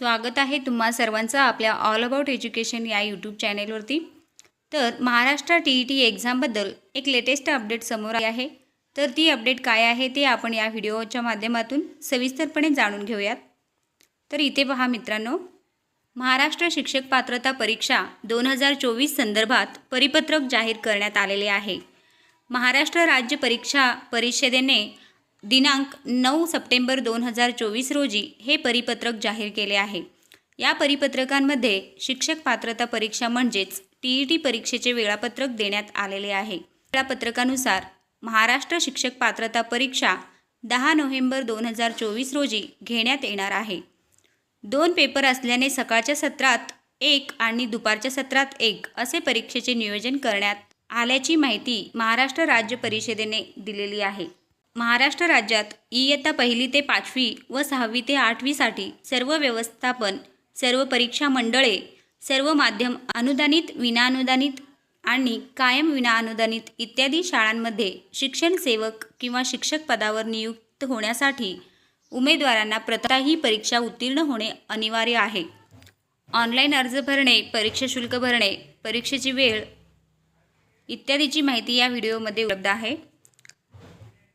स्वागत आहे तुम्हा सर्वांचं आपल्या ऑल अबाउट एज्युकेशन या यूट्यूब चॅनेलवरती तर महाराष्ट्र टी ई टी एक्झामबद्दल एक लेटेस्ट अपडेट समोर आली आहे. तर ती अपडेट काय आहे ते आपण या व्हिडिओच्या माध्यमातून सविस्तरपणे जाणून घेऊयात. तर इथे पहा मित्रांनो. महाराष्ट्र शिक्षक पात्रता परीक्षा दोन हजार चोवीस संदर्भात परिपत्रक जाहीर करण्यात आलेले आहे. महाराष्ट्र राज्य परीक्षा परिषदेने दिनांक नऊ सप्टेंबर दोन हजार चोवीस रोजी हे परिपत्रक जाहीर केले आहे. या परिपत्रकांमध्ये शिक्षक पात्रता परीक्षा म्हणजेच टी ई टी परीक्षेचे वेळापत्रक देण्यात आलेले आहे. वेळापत्रकानुसार महाराष्ट्र शिक्षक पात्रता परीक्षा दहा नोव्हेंबर दोन हजार चोवीस रोजी घेण्यात येणार आहे. दोन पेपर असल्याने सकाळच्या सत्रात एक आणि दुपारच्या सत्रात एक असे परीक्षेचे नियोजन करण्यात आल्याची माहिती महाराष्ट्र राज्य परिषदेने दिलेली आहे. महाराष्ट्र राज्यात इयत्ता पहिली ते पाचवी व सहावी ते आठवीसाठी सर्व व्यवस्थापन सर्व परीक्षा मंडळे सर्व माध्यम अनुदानित विनाअनुदानित आणि कायम विनाअनुदानित इत्यादी शाळांमध्ये शिक्षण सेवक किंवा शिक्षक पदावर नियुक्त होण्यासाठी उमेदवारांना प्रथा ही परीक्षा उत्तीर्ण होणे अनिवार्य आहे. ऑनलाईन अर्ज भरणे परीक्षा शुल्क भरणे परीक्षेची वेळ इत्यादीची माहिती या व्हिडिओमध्ये उपलब्ध आहे.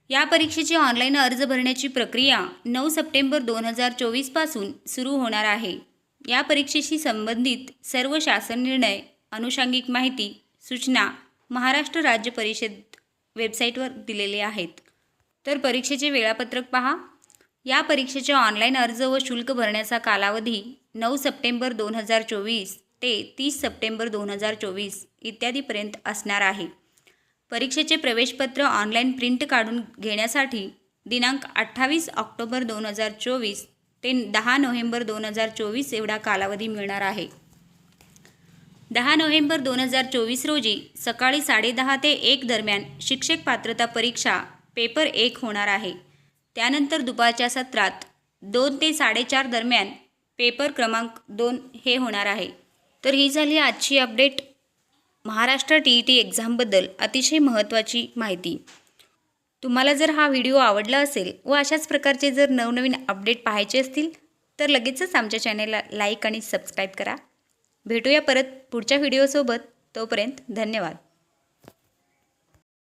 या परीक्षेची ऑनलाईन अर्ज भरण्याची प्रक्रिया नऊ सप्टेंबर दोन हजार चोवीसपासून सुरू होणार आहे. या परीक्षेशी संबंधित सर्व शासन निर्णय अनुषंगिक माहिती सूचना महाराष्ट्र राज्य परिषद वेबसाईटवर दिलेले आहेत. तर परीक्षेचे वेळापत्रक पहा. या परीक्षेचे ऑनलाईन अर्ज व शुल्क भरण्याचा कालावधी नऊ सप्टेंबर दोन हजार चोवीस ते तीस सप्टेंबर दोन हजार चोवीस इत्यादीपर्यंत असणार आहे. परीक्षेचे प्रवेशपत्र ऑनलाईन प्रिंट काढून घेण्यासाठी दिनांक अठ्ठावीस ऑक्टोबर दोन हजार चोवीस ते दहा नोव्हेंबर दोन हजार चोवीस एवढा कालावधी मिळणार आहे. दहा नोव्हेंबर दोन हजार चोवीस रोजी सकाळी साडेदहा ते एक दरम्यान शिक्षक पात्रता परीक्षा पेपर एक होणार आहे. त्यानंतर दुपारच्या सत्रात दोन ते साडेचार दरम्यान पेपर क्रमांक दोन हे होणार आहे. तर ही झाली आजची update. Maharashtra T E T एक्झामबद्दल अतिशय महत्त्वाची माहिती. तुम्हाला जर हा व्हिडिओ आवडला असेल व अशाच प्रकारचे जर नवनवीन अपडेट पाहायचे असतील तर लगेचच आमच्या चॅनेलला लाईक आणि सबस्क्राईब करा. भेटूया परत पुढच्या व्हिडिओसोबत. तोपर्यंत धन्यवाद.